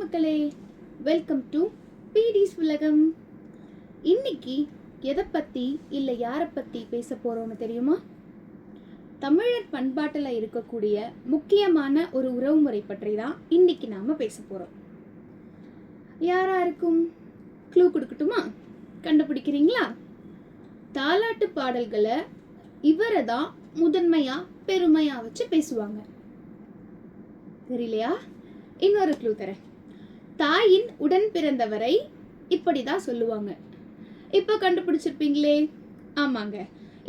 மக்களே. Welcome to பிடிஸ் உலகம். இன்னைக்கு எதை பற்றி இல்லை யாரை பற்றி பேச போகிறோம்னு தெரியுமா? தமிழர் பண்பாட்டில் இருக்கக்கூடிய முக்கியமான ஒரு உறவுமுறை பற்றி தான் இன்னைக்கு நாம் பேச போகிறோம் யாரா இருக்கும்? க்ளூ கொடுக்கட்டுமா? கண்டுபிடிக்கிறீங்களா? தாலாட்டு பாடல்களை இவரை தான் முதன்மையாக பெருமையாக வச்சு பேசுவாங்க. தெரியலையா இன்னொரு க்ளூ தரேன். தாயின் உடன் பிறந்தவரை இப்படி தான் சொல்லுவாங்க. இப்போ கண்டுபிடிச்சிருப்பீங்களே? ஆமாங்க.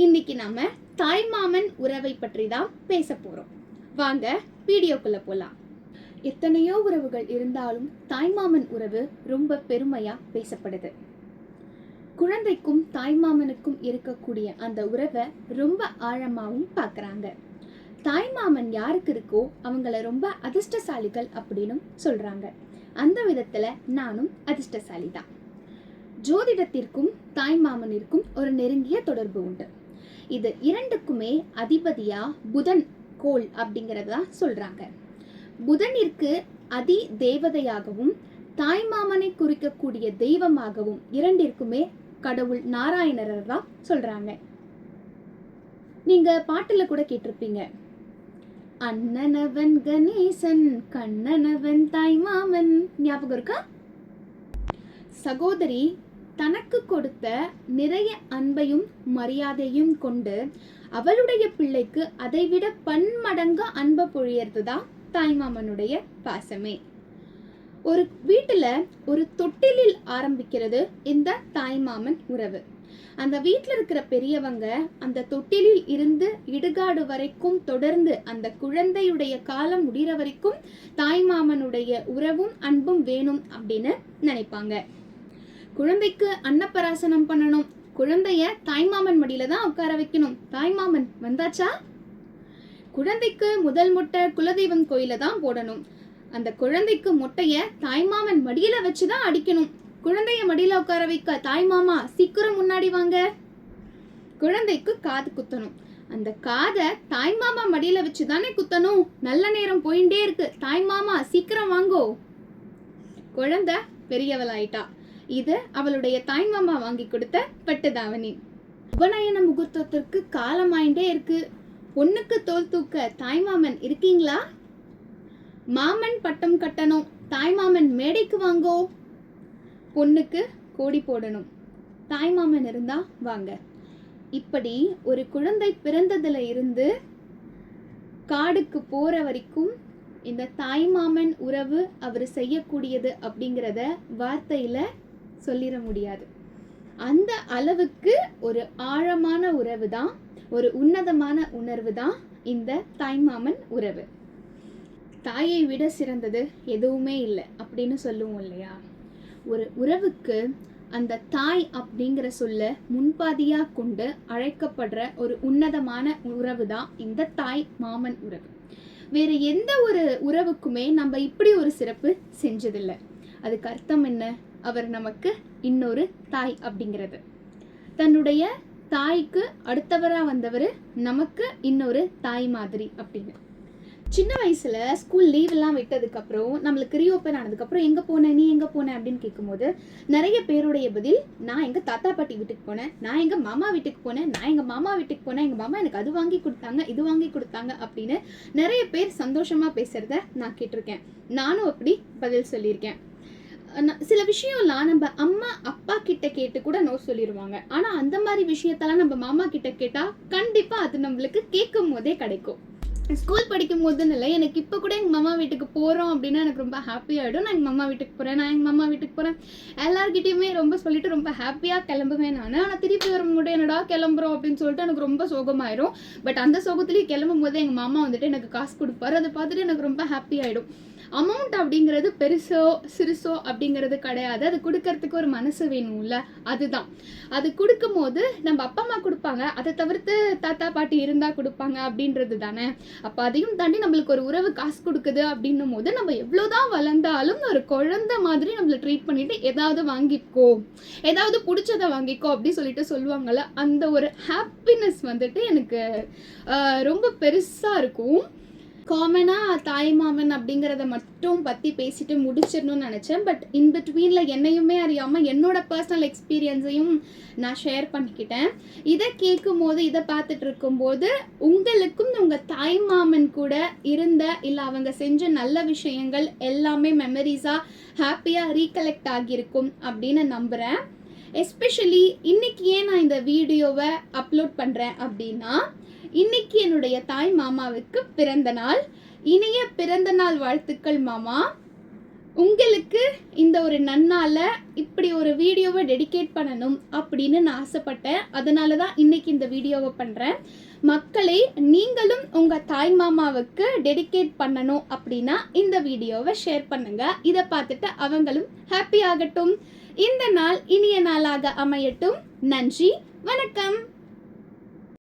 இன்னைக்கு நாம தாய்மாமன் உறவை பற்றி தான் பேச போகிறோம் வாங்க வீடியோக்குள்ள போகலாம் எத்தனையோ உறவுகள் இருந்தாலும் தாய்மாமன் உறவு ரொம்ப பெருமையாக பேசப்படுது. குழந்தைக்கும் தாய்மாமனுக்கும் இருக்கக்கூடிய அந்த உறவை ரொம்ப ஆழமாகவும் பார்க்குறாங்க தாய்மாமன் யாருக்கு இருக்கோ அவங்கள ரொம்ப அதிர்ஷ்டசாலிகள் அப்படின்னு சொல்கிறாங்க அந்த விதத்தில் நானும் அதிர்ஷ்டசாலி தான் ஜோதிடத்திற்கும் தாய்மாமனிற்கும் ஒரு நெருங்கிய தொடர்பு உண்டு. இது இரண்டுக்குமே அதிபதியா புதன் கோள் அப்படிங்கறத சொல்றாங்க. புதனிற்கு அதி தேவதையாகவும் தாய்மாமனை குறிக்கக்கூடிய தெய்வமாகவும் இரண்டிற்குமே கடவுள் நாராயணர் தான் சொல்றாங்க. நீங்க பாட்டுல கூட கேட்டிருப்பீங்க. அண்ணனவன் கணேசன் கண்ணனவன் தாய்மாமன். ஞாபகம் இருக்கா? சகோதரி தனக்கு கொடுத்த நிறைய அன்பையும் மரியாதையும் கொண்டு அவளுடைய பிள்ளைக்கு அதைவிட பன்மடங்கு அன்பை பொழியறது தான் தாய்மாமனுடைய பாசமே. ஒரு வீட்டில் ஒரு தொட்டிலில் ஆரம்பிக்கிறது இந்த தாய்மாமன் உறவு. அந்த வீட்டில் இருக்கிற பெரியவங்க அந்த தொட்டிலில் இருந்து இடுகாடு வரைக்கும் தொடர்ந்து அந்த குழந்தையுடைய காலம் முடிகிற வரைக்கும் தாய்மாமனுடைய உறவும் அன்பும் வேணும் அப்படின்னு நினைப்பாங்க. குழந்தைக்கு அன்னப்பராசனம் பண்ணணும். குழந்தைய தாய்மாமன் மடியில தான் உட்கார வைக்கணும். தாய்மாமன் வந்தாச்சா? குழந்தைக்கு முதல் முட்டை குலதெய்வம் கோயில தான் போடணும். அந்த குழந்தைக்கு முட்டைய தாய்மாமன் மடியில வச்சுதான் அடிக்கணும். குழந்தைய மடியில் உட்கார வைக்க தாய்மாமா சீக்கிரம் முன்னாடி வாங்க. குழந்தைக்கு காது குத்தணும். அந்த காதை தாய் மாமா மடியில் வச்சு தானே குத்தணும். நல்ல நேரம் போயிட்டே இருக்கு. தாய்மாமா சீக்கிரம் வாங்கோ. குழந்தை பெரியவளாயிட்டா. இது அவளுடைய தாய் மாமா வாங்கி கொடுத்த பட்டுதாவணி. உபநயன முகூர்த்தத்திற்கு காலமாயிண்டே இருக்கு. பொண்ணுக்கு தோல் தூக்க தாய்மாமன் இருக்கீங்களா? மாமன் பட்டம் கட்டணும். தாய்மாமன் மேடைக்கு வாங்கோ. பொண்ணுக்கு கோடி போடணும். தாய்மாமன் இருந்தா வாங்க. இப்படி ஒரு குழந்தை பிறந்ததுல இருந்து காடுக்கு போற வரைக்கும் இந்த தாய்மாமன் உறவு அவர் செய்யக்கூடியது அப்படிங்கிறத வார்த்தையில சொல்லிட முடியாது. அந்த அளவுக்கு ஒரு ஆழமான உறவு தான் ஒரு உன்னதமான உணர்வு தான் இந்த தாய்மாமன் உறவு. தாயை விட சிறந்தது எதுவுமே இல்லை அப்படின்னு சொல்லுவோம் இல்லையா? ஒரு உறவுக்கு அந்த தாய் அப்படிங்கிற சொல்ல முன்பாதியாக கொண்டு அழைக்கப்படுற ஒரு உன்னதமான உறவு தான் இந்த தாய் மாமன் உறவு. வேறு எந்த ஒரு உறவுக்குமே நம்ம இப்படி ஒரு சிறப்பு செஞ்சதில்லை. அதுக்கு அர்த்தம் என்ன? அவர் நமக்கு இன்னொரு தாய் அப்படிங்கிறது. தன்னுடைய தாய்க்கு அடுத்தவராக வந்தவர் நமக்கு இன்னொரு தாய் மாதிரி அப்படின்னு. சின்ன வயசுல ஸ்கூல் லீவ் எல்லாம் நம்மளுக்கு ரீஓப்பன் ஆனதுக்கப்புறம் எங்க போன நீ எங்க போன அப்படின்னு கேட்கும்போது நிறைய பேருடைய பதில் நான் எங்க தாத்தா பாட்டி வீட்டுக்கு போனேன் நான் எங்க மாமா வீட்டுக்கு போனேன் நான் எங்க மாமா வீட்டுக்கு போனேன் எங்க மாமா எனக்கு அது வாங்கி கொடுத்தாங்க இது வாங்கி கொடுத்தாங்க அப்படின்னு நிறைய பேர் சந்தோஷமா பேசுறத நான் கேட்டிருக்கேன். நானும் அப்படி பதில் சொல்லியிருக்கேன். சில விஷயம்லாம் நம்ம அம்மா அப்பா கிட்ட கேட்டு கூட நோ சொல்லிடுவாங்க ஆனால் அந்த மாதிரி விஷயத்தெல்லாம் நம்ம மாமா கிட்ட கேட்டால் கண்டிப்பாக அது நம்மளுக்கு கேட்கும் போதே கிடைக்கும். ஸ்கூல் படிக்கும் போதுன்னு இல்லை எனக்கு இப்போ கூட எங்கள் மாமா வீட்டுக்கு போகிறோம் அப்படின்னா எனக்கு ரொம்ப ஹாப்பியாகிடும் நான் எங்கள் மாமா வீட்டுக்கு போகிறேன் நான் எங்கள் மாமா வீட்டுக்கு போகிறேன் எல்லாருக்கிட்டையுமே ரொம்ப சொல்லிட்டு ரொம்ப ஹாப்பியாக கிளம்புவேன் நான். ஆனால் திருப்பி வரும்போது என்னடா கிளம்புறோம் அப்படின்னு சொல்லிட்டு எனக்கு ரொம்ப சோகமாயிரும். பட் அந்த சோகத்துலேயும் கிளம்பும் போது எங்கள் மாமா வந்துட்டு எனக்கு காசு கொடுப்பாரு. அதை பார்த்துட்டு எனக்கு ரொம்ப ஹாப்பி ஆகிடும் அமௌண்ட் அப்படிங்கிறது பெருசோ சிறுசோ அப்படிங்கிறது கிடையாது. அது கொடுக்கறதுக்கு ஒரு மனசு வேணும்ல. அதுதான். அது கொடுக்கும்போது நம்ம அப்பா அம்மா கொடுப்பாங்க. அதை தவிர்த்து தாத்தா பாட்டி இருந்தால் கொடுப்பாங்க அப்படின்றது தானே. அப்போ அதையும் தாண்டி நம்மளுக்கு ஒரு உறவு காசு கொடுக்குது அப்படின்னும் போது நம்ம எவ்வளோதான் வளர்ந்தாலும் ஒரு குழந்தை மாதிரி நம்மளை ட்ரீட் பண்ணிட்டு ஏதாவது வாங்கிக்கோ. ஏதாவது பிடிச்சதை வாங்கிக்கோ அப்படின்னு சொல்லிட்டு சொல்லுவாங்கள்ல அந்த ஒரு ஹாப்பினஸ் வந்துட்டு எனக்கு ரொம்ப பெருசாக இருக்கும். காமனாக தாய் மாமன் அப்படிங்கிறத மட்டும் பற்றி பேசிட்டு முடிச்சிடணும்னு நினச்சேன். பட் இன் பிட்வீனில் என்னையுமே அறியாமல் என்னோட பர்சனல் எக்ஸ்பீரியன்ஸையும் நான் ஷேர் பண்ணிக்கிட்டேன். இதை கேட்கும் போது இதை பார்த்துட்டு இருக்கும்போது உங்களுக்கும் உங்கள் தாய் மாமன் கூட இருந்த இல்லை அவங்க செஞ்ச நல்ல விஷயங்கள் எல்லாமே மெமரிஸாக ஹாப்பியாக ரீகலெக்ட் ஆகியிருக்கும் அப்படின்னு நம்புகிறேன் எஸ்பெஷலி இன்னைக்கு ஏன் நான் இந்த வீடியோவை அப்லோட் பண்ணுறேன் அப்படின்னா இன்னைக்கு என்னுடைய தாய் மாமாவுக்கு பிறந்த நாள். இனிய பிறந்த நாள் வாழ்த்துக்கள் மாமா. உங்களுக்கு இந்த ஒரு நன்னால இப்படி ஒரு வீடியோவை டெடிகேட் பண்ணணும் அப்படின்னு நான் ஆசைப்பட்டேன். அதனால தான் இன்னைக்கு இந்த வீடியோவை பண்ணுறேன் மக்களை நீங்களும் உங்கள் தாய் மாமாவுக்கு டெடிகேட் பண்ணணும் அப்படின்னா இந்த வீடியோவை ஷேர் பண்ணுங்க. இதை பார்த்துட்டு அவங்களும் ஹாப்பி ஆகட்டும். இந்த நாள் இனிய நாளாக அமையட்டும். நன்றி வணக்கம்.